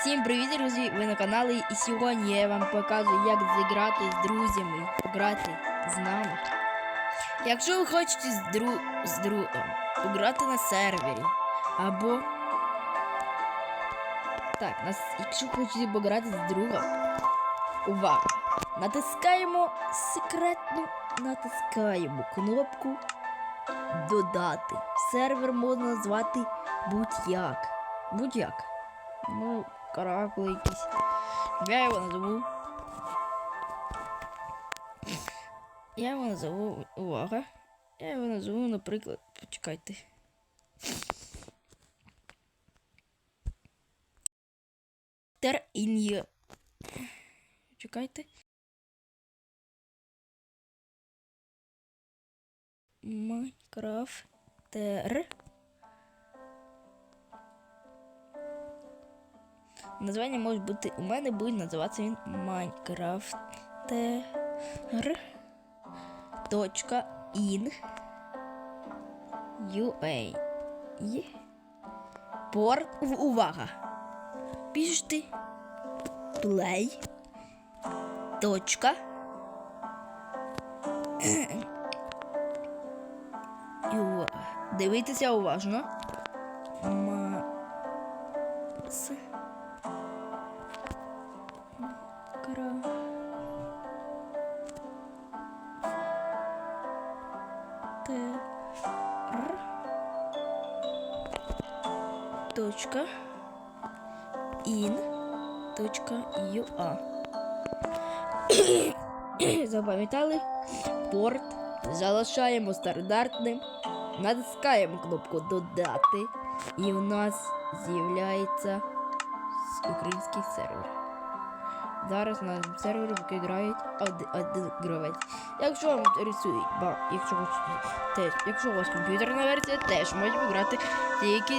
Всім привіт, друзі! Ви на каналі і сьогодні я вам покажу, як зіграти з друзями, пограти з нами. Якщо ви хочете з, дру... з другом пограти на сервері або. Так, нас... якщо хочете пограти з другом, увага! Натискаємо секретну, натискаємо кнопку Додати. Сервер можна назвати будь-як. Будь-як. Ну, каракули якісь. Я його назову. Я його назову. Увага. Я його назову, наприклад. Почекайте. Тер ін'є. Чекайте. Майнкрафтер. Названня може бути. У мене буде називатися він Майнкрафтер. Точка ін. UA. Порт. Увага. Пишете play. Точка. І. Дивіться уважно. Мас. Юа. Запам'ятали? Порт. Залишаємо стандартним. Натискаємо кнопку Додати. І у нас з'являється український сервер. Зараз на сервері грають один, гравець. Якщо вам ба, якщо якщо у вас комп'ютерна версія, теж можете пограти тільки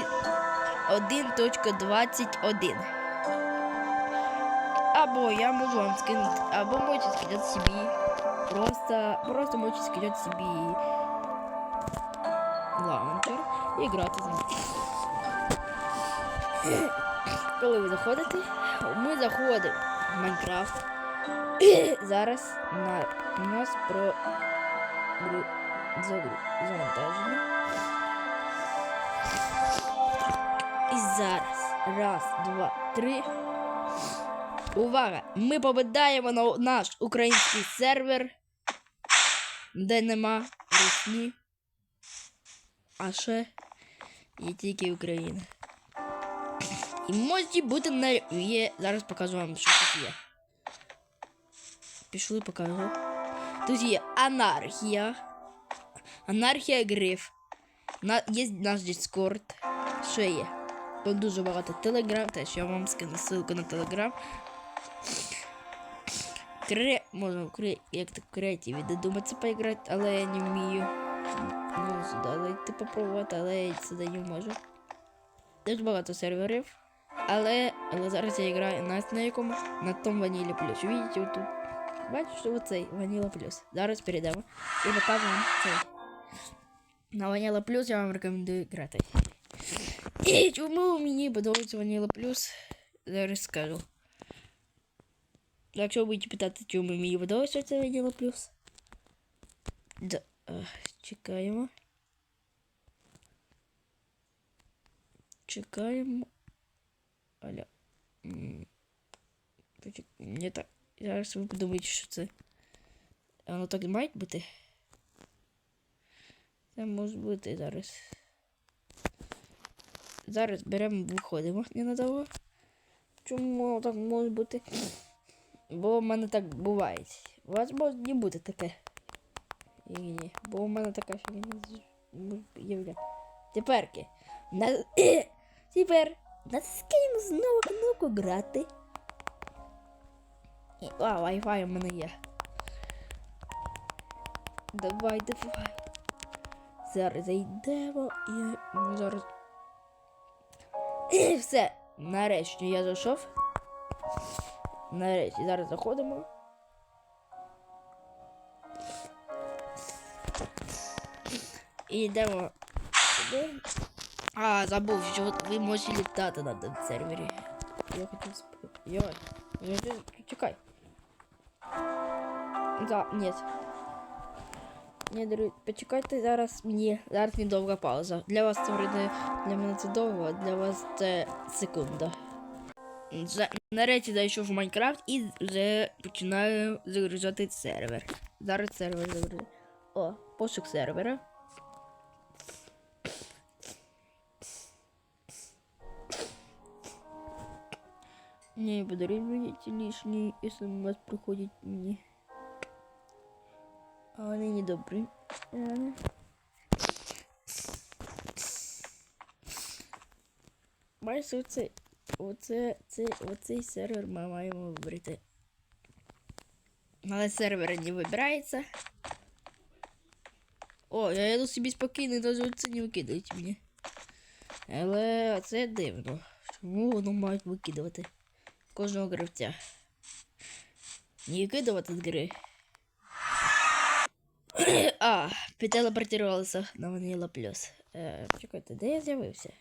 1.21. Або я можу вам скинути, або можете скидати собі. Просто, просто можете скидати собі лаунчер і грати з ним. Коли ви заходите, ми заходимо в Майнкрафт. Зараз на, нас про завантаження. Зараз. Раз, два, три. Увага! Ми попадаємо на наш український сервер, де нема русні. А ще є тільки Україна. І можете бути на. Є. Зараз покажу вам, що тут є. Пішли покажу. Тут є анархія. Анархія гриф. На... Є наш Discord. Що є? Тут дуже багато телеграм, теж я вам скину ссылку на телеграм. Кре... Можна в кре... як то креативі додуматися поіграти, але я не вмію. Ну, сюди зайти попробувати, але я сюди не можу. Дуже багато серверів. Але, але зараз я граю на, на якому? На тому Ванілі Плюс. Видите, отут. Бачите, оцей Ваніла Плюс. Зараз перейдемо і покажу вам цей. На Ваніла Плюс я вам рекомендую грати. І чому мені подобається Ваніла Плюс? Зараз скажу. Якщо ви будете питати, чому мені подобається це Ваніла Плюс. Да. е, Чекаємо. Чекаємо. Аля. М, почек- Не так. Зараз ви подумаєте, що це. Воно так і має бути. Це може бути зараз. Зараз беремо, виходимо ненадовго. Чому так може бути? Бо в мене так буває. У вас може не бути таке. Ні. Бо у мене така фігня явля. Теперки. На... Тепер натискаємо знову кнопку грати. А, Wi-Fi у мене є. Давай, давай. Зараз зайдемо і зараз. Все. Нарешті я зайшов. Нарешті зараз заходимо. І йдемо. А, забув, що ви можете літати на цьому сервері. Я хотів спити. Йой. Чекай. Да, нет. Ні, друзі, почекайте зараз мені. Зараз недовга пауза. Для вас це вроде, для мене це довго, а для вас це секунда. Нарешті зайшов в Майнкрафт і вже починаю загружати сервер. Зараз сервер загружу. О, пошук сервера. Не подари мені ці лишні смс приходять мені. А вони не добрі. Е. Бачиш, оце, оце, це, оцей сервер ми маємо вибрати. Але сервер не вибирається. О, я йду собі спокійно, навіть оце не викидають мені. Але це дивно. Чому воно мають викидувати кожного гравця? Не викидувати з гри. А, підтелепортувалися на Ванила Плюс. Е, чекайте, де я з'явився?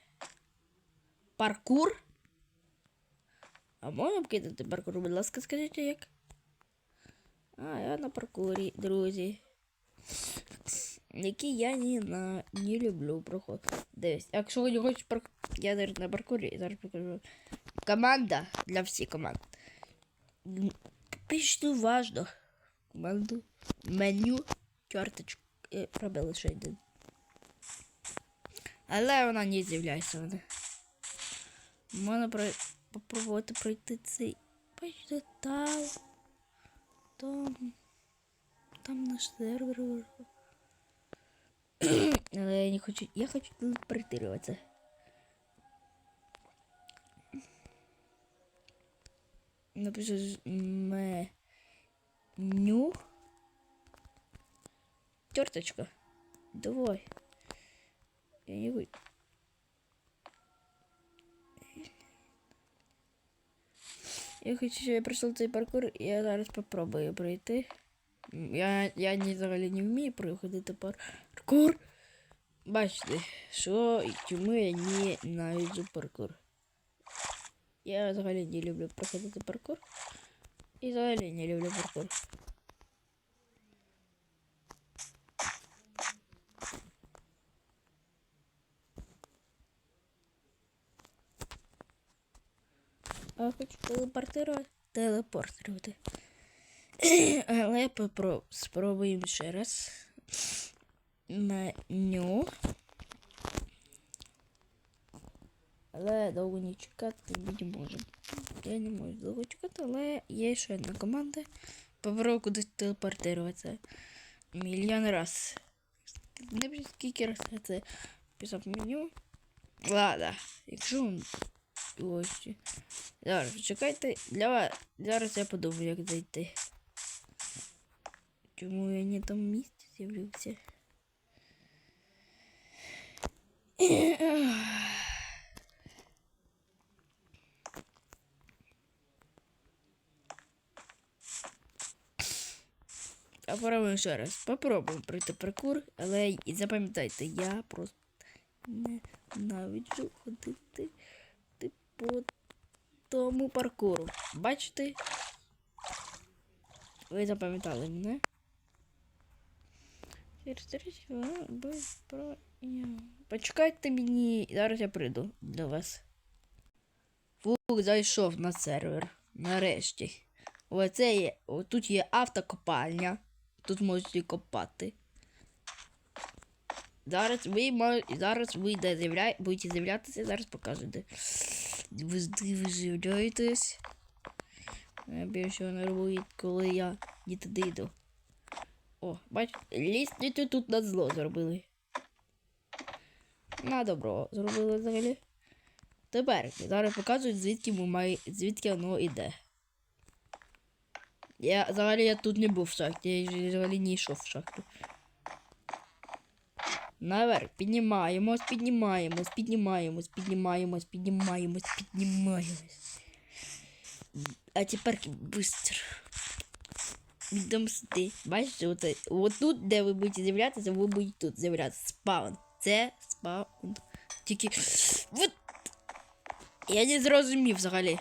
Паркур? А можна вкидати паркур, будь ласка, скажіть як? А, я на паркурі, друзі. Які я не, на, не люблю проход. Дивись, якщо ви не хочете парк... Я зараз на паркурі, зараз покажу. Команда для всіх команд. Пишіть уважно. Команду. Меню. Чорточку. е, Пробили ще один. Але вона не з'являється вона. Можна про... попробувати пройти цей. Бачите, там. Там. Там наш сервер. Але я не хочу. Я хочу телепортироваться. Напишу ж меню. Терточка. Давай. Я не вы. Я хочу, щоб я пройшов цей паркур, і я зараз попробую пройти. М, Я, я ні взагалі не вмію проходити паркур. Бачите, що і чому я не ненавиджу паркур. Я взагалі не люблю проходити паркур. І взагалі не люблю паркур. А хочу телепортувати. Телепортувати. Але попро... спробуємо ще раз. Меню. Але довго не чекати не можемо. Я не можу довго чекати, але є ще одна команда. Попробую кудись телепортуватися. Мільйон раз. Не скільки раз це писав меню. Ладно, якщо вам ось. Зараз чекайте. Для вас. Зараз я подумаю, як зайти. Чому я не там місці з'явився? Попробуємо ще раз. Попробуємо пройти паркур, але запам'ятайте, я просто ненавиджу ходити ти- по тому паркуру. Бачите? Ви запам'ятали мене? Почекайте мені, зараз я прийду до вас. Фух, зайшов на сервер. Нарешті. Оце є. Тут є автокопальня. Тут можете копати. Зараз ви зараз ви де будете з'являтися, зараз покажу де. Ви, з'являєтесь. Я більше не коли я не туди йду. О, бачите, лістницю тут на зло зробили. На добро зробили взагалі. Тепер зараз показують, звідки ми має, звідки воно йде. Я взагалі я тут не був в шахті, я взагалі не йшов в шахту. Наверх, піднімаємось, піднімаємось, піднімаємось, піднімаємось, піднімаємось, піднімаємось. А тепер быстро. Йдемо сюди. Бачите, оце, от тут, де ви будете з'являтися, ви будете тут з'являтися. Спаун. Це спаун. Тільки. Вот. Я не зрозумів взагалі.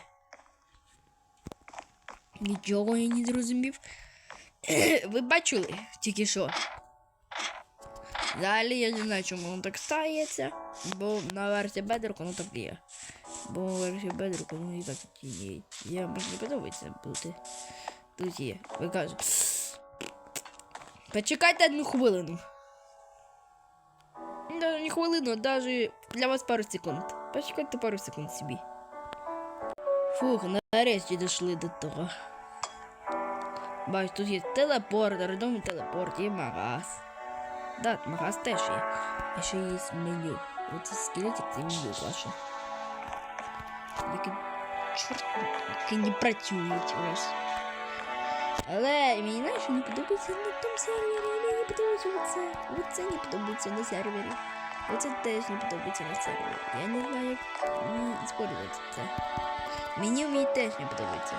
Нічого я не зрозумів. Ви бачили тільки що. Далі я не знаю, чому воно так стається, бо на версії Bedrock воно так є. Бо на версії Bedrock воно і так є. Я мені не подобається бути. Тут є. Ви кажете. Почекайте одну хвилину. Даже не хвилину, а даже для вас пару секунд. Почекайте пару секунд собі. Фух, нарешті дійшли до того. Бач, тут є телепорт, рандомний телепорт, є магаз. Да, магаз теж є. А ще є меню. Оце скелетик, це меню ваше. Яке чорт, яке не працюють у вас. Але мені знаєш, не подобається на тому сервері, мені не подобається оце. Оце не подобається на сервері. Оце теж не подобається на сервері. Я не знаю, як спорювати це. Мені мені теж не подобається.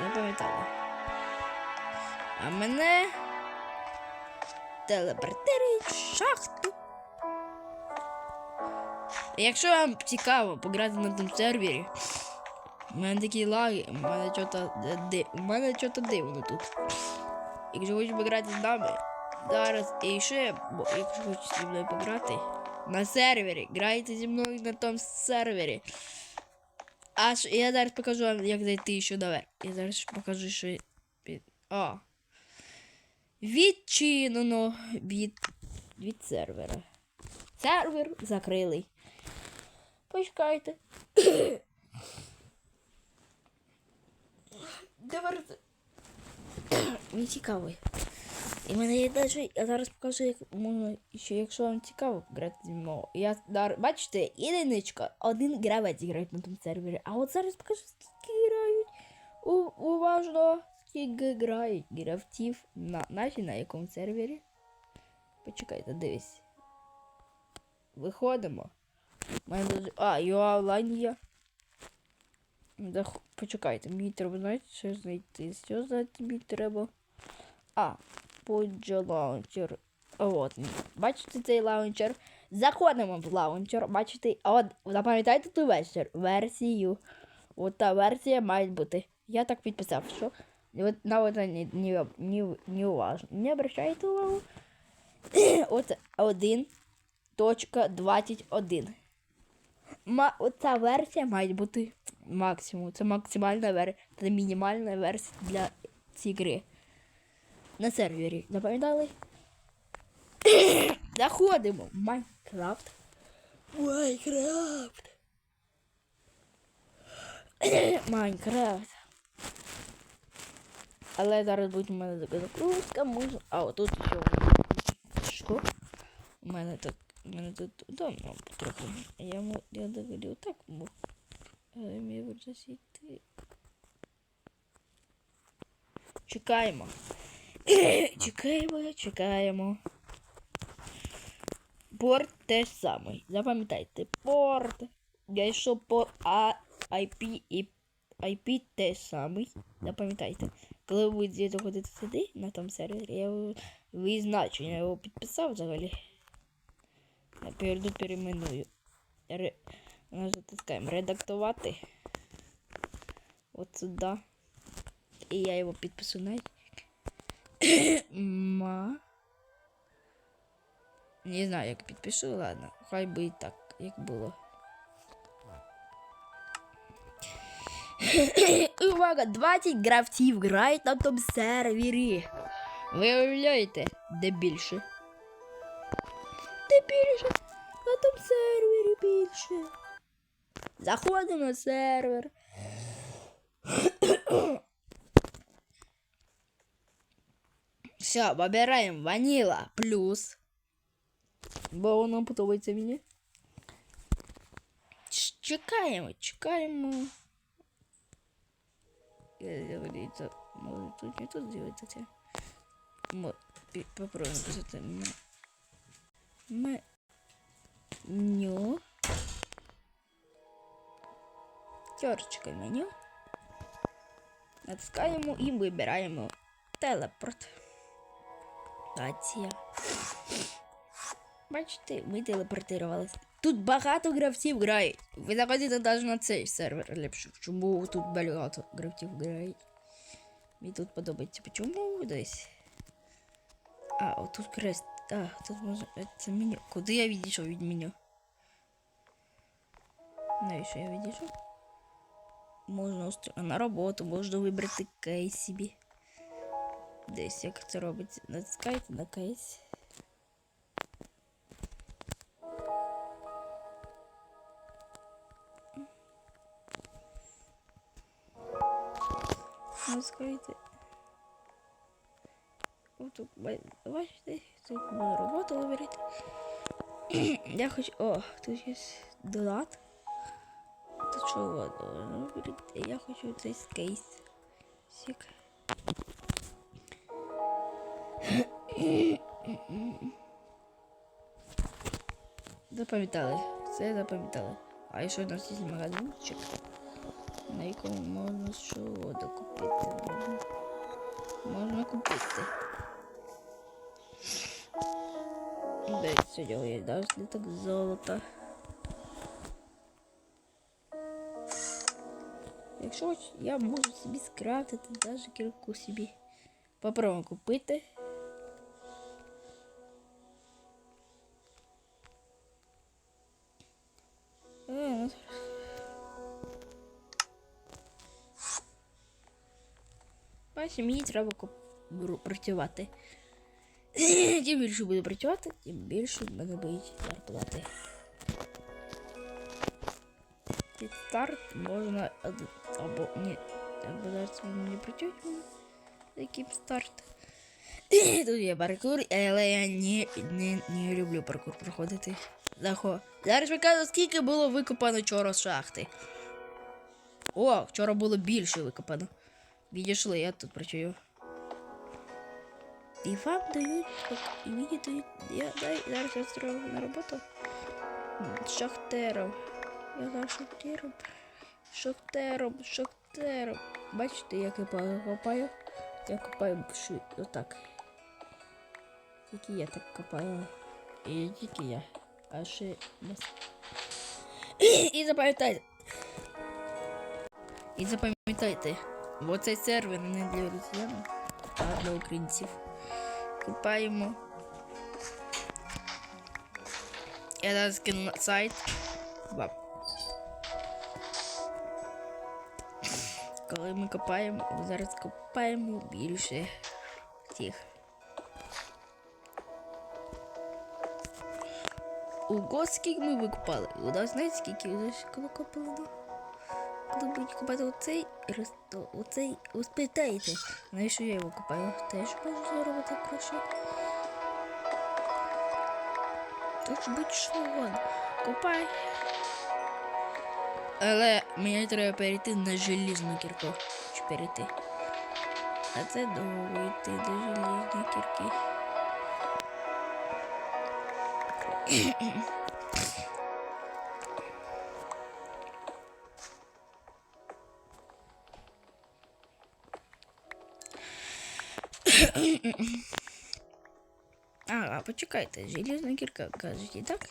Не пам'ятала. А мене телепортирують в шахту. Якщо вам цікаво пограти на тому сервері, у мене такі лаги, у мене мене чого-то дивно тут. Якщо хочеш пограти з нами, зараз і ще, бо якщо хочеш зі мною пограти на сервері, грайте зі мною на тому сервері. Аж я зараз покажу вам, як зайти ще наверх. Я зараз покажу, що. А. Відчинено від, від сервера. Сервер закрилий. Почекайте. Давай. Він цікавий. І мене є даже, я зараз покажу, як можна, що якщо вам цікаво грати зі мною. Я бачите, єдиничка, один гравець грає на тому сервері. А от зараз покажу, скільки грають. У, уважно, скільки грають гравців на наші на якому сервері. Почекайте, дивись. Виходимо. Мене. А, юа онлайн є. Да, почекайте, мені треба, знаєте, що знайти. Що знайти мені треба? А, Pudge лаунчер. От. Бачите цей лаунчер? Заходимо в лаунчер. Бачите, а от запам'ятайте ту вечір, версію. От та версія має бути. Я так підписав, що от на от не, не, не, не уважно. Не обращайте увагу. Оце 1.21. Ма, оця версія має бути максимум. Це максимальна версія, це мінімальна версія для цієї гри. На сервері. Запам'ятали? Заходимо. в Майнкрафт. Майнкрафт. Майнкрафт. Але зараз буде у мене така загрузка, можна. А, отут ще у мене. Що? У мене тут. У мене тут давно потроху. Я мо- я договорив так можу. Але мені буде сіти. Чекаємо. чекаємо, чекаємо. Порт теж самий. Запам'ятайте, порт. Я йшов по IP і IP теж самий. Запам'ятайте. Коли ви будете заходити сюди, на тому сервері, я визначу, я його підписав взагалі. Я перейду перейменую. Ре... Ми затискаємо редактувати. От сюди. І я його підпишу на Ма. Не знаю, як підпишу, ладно. Хай би і так, як було. Увага! 20 гравців грають на тому сервері. Ви уявляєте, де більше? Де більше? На тому сервері більше. Заходимо на сервер. Все, вибираємо ваніла плюс. Бо воно подобається мені. Чекаємо, чекаємо. Я говорится, может тут не тут сделать это. Вот, пи- попробуем писать. М- Меню. Терочка меню. Натискаємо і вибираємо телепорт. Бачите, ми телепортувалися. Тут багато гравців грають. Ви заходите навіть на цей сервер ліпше. Чому тут багато гравців грають? Мені тут подобається. Чому десь? А, отут крест. А, тут можна. Це меню. Куди я відійшов від меню? Навіщо я відійшов? Можна устро- на роботу, можна вибрати кейс собі. Десь як це робиться. Натискайте на кейс. Отут, ба- бачите, тут можна роботу вибрати. Я хочу. О, тут є донат. Тут що угодно можна. Я хочу цей кейс. Сік. Запам'ятали. Все запам'ятали. А і у нас є магазинчик, на якому можна що угодно купити. Можна, купити. Десь сьогодні є навіть сліток золота. Якщо я можу собі скрафтити навіть кірку собі. Попробуємо купити. Бачите, мені треба працювати. Чим більше буду працювати, тим більше мене будуть зарплати. Під старт можна або ні. Або зараз не працюють який старт. Тут є паркур, але я не, не, не люблю паркур проходити. Захо. Зараз покажу, скільки було викопано вчора з шахти. О, вчора було більше викопано. Відійшли, я тут працюю. І вам дають, от, і мені дають, я дай, зараз я строю на роботу. Шахтером. Я зараз шахтером. Шахтером, шахтером. Бачите, як я копаю? Я копаю швид, отак. Тільки я так копаю. І тільки я. А ще. І запам'ятайте. І запам'ятайте, бо цей сервер не для росіян, а для українців. Купаємо. Я зараз скину на сайт. Коли ми копаємо, зараз копаємо більше тих. Ого, скільки ми викопали? У нас знаєте, скільки вже копали? Ну? Будуть копати оцей, оцей, ви спитаєте, навіщо я його копаю? Теж можу заробити гроші. Тож будь що вон, копай. Але мені треба перейти на желізну кірку. Чи перейти. А це довго йти до желізної кірки. А, почекайте, желізна кірка, кажете, так?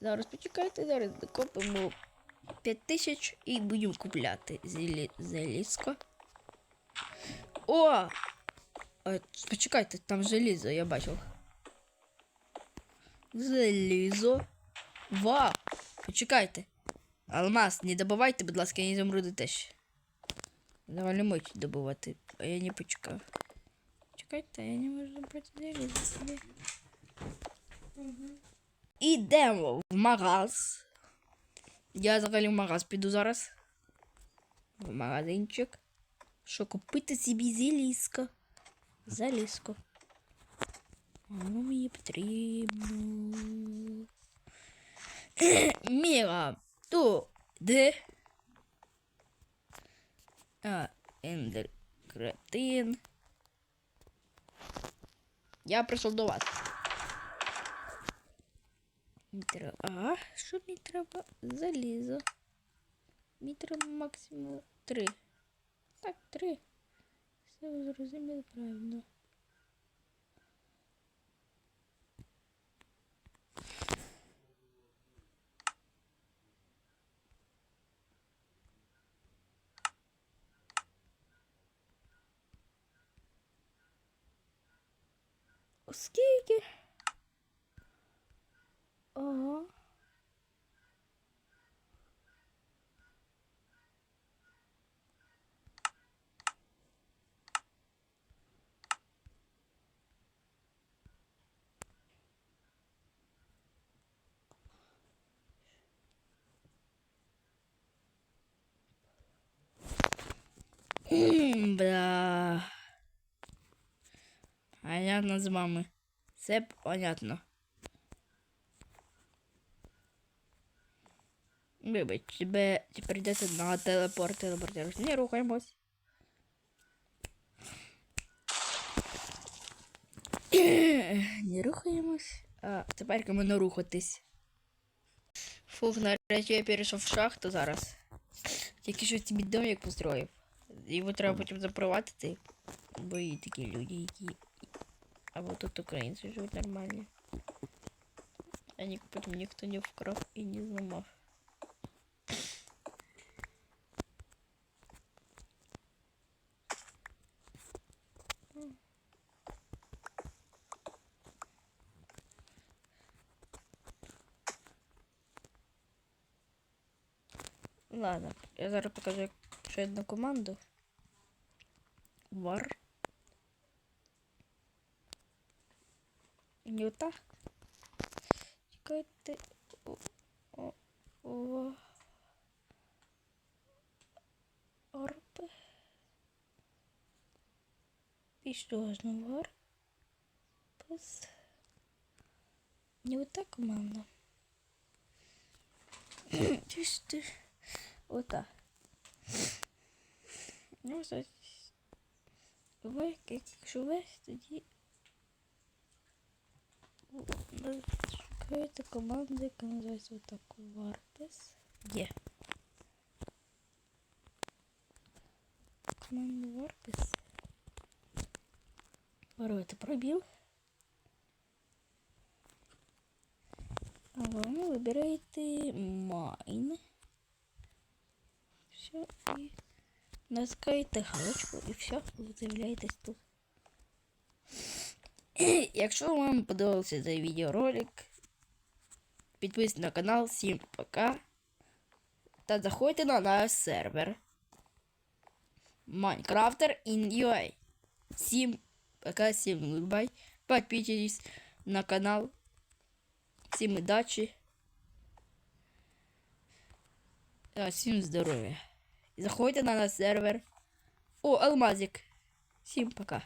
Зараз почекайте, зараз докопимо 5 тисяч і будемо купляти залізко. О! А, почекайте, там желізо, я бачив. Залізо. Вау! Почекайте. Алмаз, не добивайте, будь ласка, я не замруду теж. Доволі можуть добувати, а я не почекав. Чекайте, я не можу залізо собі. Ідемо в магаз. Я взагалі в магаз піду зараз. В магазинчик. Що купити собі залізко. Залізко. Воно мені потрібно. Міра. Ту. А, ендер. Кретин. Я прийшов до вас. Ага, що мені треба? Залізо. Треба максимум три. Так, три. Все ви правильно. Skieke. Oh. Hmm. Blah. Понятно з вами. Все понятно. Вибач, тебе тепер йдете на телепорт, телепортируєш. Не рухаємось. Не рухаємось. А тепер можна рухатись. Фух, нарешті я перейшов в шахту зараз. Тільки що тобі домик построїв. Його треба потім запровадити. Бо є такі люди, які. Або тут українці живуть нормальні. А ні, потім ніхто не вкрав і не зламав. Ладно, я зараз покажу як ще одну команду. Вар. Не отак. Чекайте. О, о, о. Ж на вар. Пус. Не ота команда. Ти ж ти. Ота. Ну, ось. Ви, якщо весь, тоді шукаєте команду, яка називається отак Варпес. Є. Команда Варпес. Воруєте пробіл. А вам вибираєте майн. Все, і натискаєте галочку і все, ви з'являєтесь тут. Якщо вам подобався цей відеоролик, підписуйтесь на канал, всім пока. Та заходьте на наш сервер Minecrafter in UA. Всім пока, всім goodbye. Подписывайтесь на канал. Всім удачі. Всім здоров'я. Заходьте на наш сервер. О, алмазик. Всім пока.